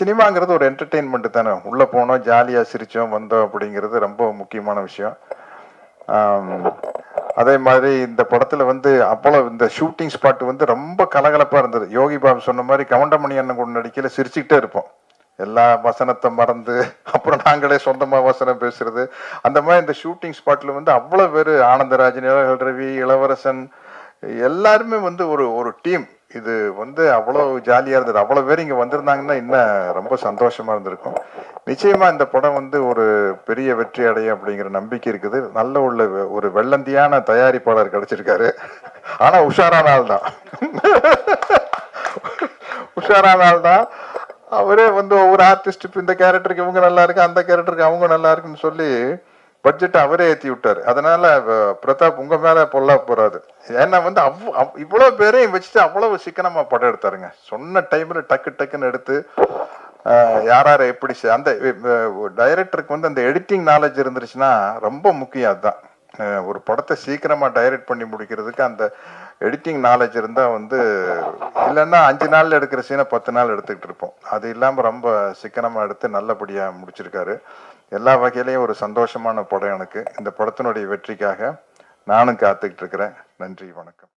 சினிமாங்கிறது ஒரு என்டர்டெயின்மெண்ட் தானே. உள்ள போனோம் ஜாலியா சிரிச்சோம் வந்தோம் அப்படிங்கிறது ரொம்ப முக்கியமான விஷயம். அதே மாதிரி இந்த படத்துல வந்து அப்போ இந்த ஷூட்டிங் ஸ்பாட் வந்து ரொம்ப கலகலப்பா இருந்தது. யோகி பாபு சொன்ன மாதிரி கவுண்டமணி அண்ணன் கூட நடிக்கல சிரிச்சுக்கிட்டே இருப்போம். எல்லா வசனத்தை மறந்து அப்புறம் நாங்களே சொந்தமா வசனம் பேசுறது. அந்த மாதிரி இந்த ஷூட்டிங் ஸ்பாட்ல வந்து அவ்வளவு பேர் ஆனந்தராஜன் இளவல் ரவி இளவரசன் எல்லாருமே வந்து ஒரு ஒரு டீம் இது வந்து அவ்வளோ ஜாலியாக இருந்தது. அவ்வளோ பேர் இங்கே வந்திருந்தாங்கன்னா இன்னும் ரொம்ப சந்தோஷமாக இருந்திருக்கும். நிச்சயமாக இந்த படம் வந்து ஒரு பெரிய வெற்றி அடையும் அப்படிங்கிற நம்பிக்கை இருக்குது. நல்ல உள்ள ஒரு வெள்ளந்தியான தயாரிப்பாளர் கிடைச்சிருக்காரு. ஆனால் உஷாரான ஆள் தான். உஷாரான ஆள் தான். அவரே வந்து ஒவ்வொரு ஆர்டிஸ்ட் இப்போ இந்த கேரக்டருக்கு இவங்க நல்லா இருக்கு அந்த கேரக்டருக்கு அவங்க நல்லா இருக்குன்னு சொல்லி பட்ஜெட் அவரே ஏற்றி விட்டாரு அதனால பிரதாப் உங்க மேல பொல்லா போறாது ஏன்னா வந்து அவ் அவ்- இவ்வளவு பேரையும் வச்சுட்டு அவ்வளவு சிக்கனமா படம் எடுத்தாருங்க. சொன்ன டைம்ல டக்கு டக்குன்னு எடுத்து யாரார யார் யாரை எப்படி அந்த டைரக்டருக்கு வந்து அந்த எடிட்டிங் நாலேஜ் இருந்துருச்சுன்னா ரொம்ப முக்கியம் அதுதான். ஒரு படத்தை சீக்கிரமா டைரக்ட் பண்ணி முடிக்கிறதுக்கு அந்த எடிட்டிங் நாலேஜ் இருந்தால் வந்து இல்லைன்னா அஞ்சு நாளில் எடுக்கிற சீனை பத்து நாள் எடுத்துக்கிட்டு இருப்போம். அது இல்லாமல் ரொம்ப சிக்கனமாக எடுத்து நல்லபடியாக முடிச்சிருக்காரு. எல்லா வகையிலையும் ஒரு சந்தோஷமான படம் எனக்கு. இந்த படத்தினுடைய வெற்றிக்காக நானும் காத்துக்கிட்டு இருக்கிறேன். நன்றி வணக்கம்.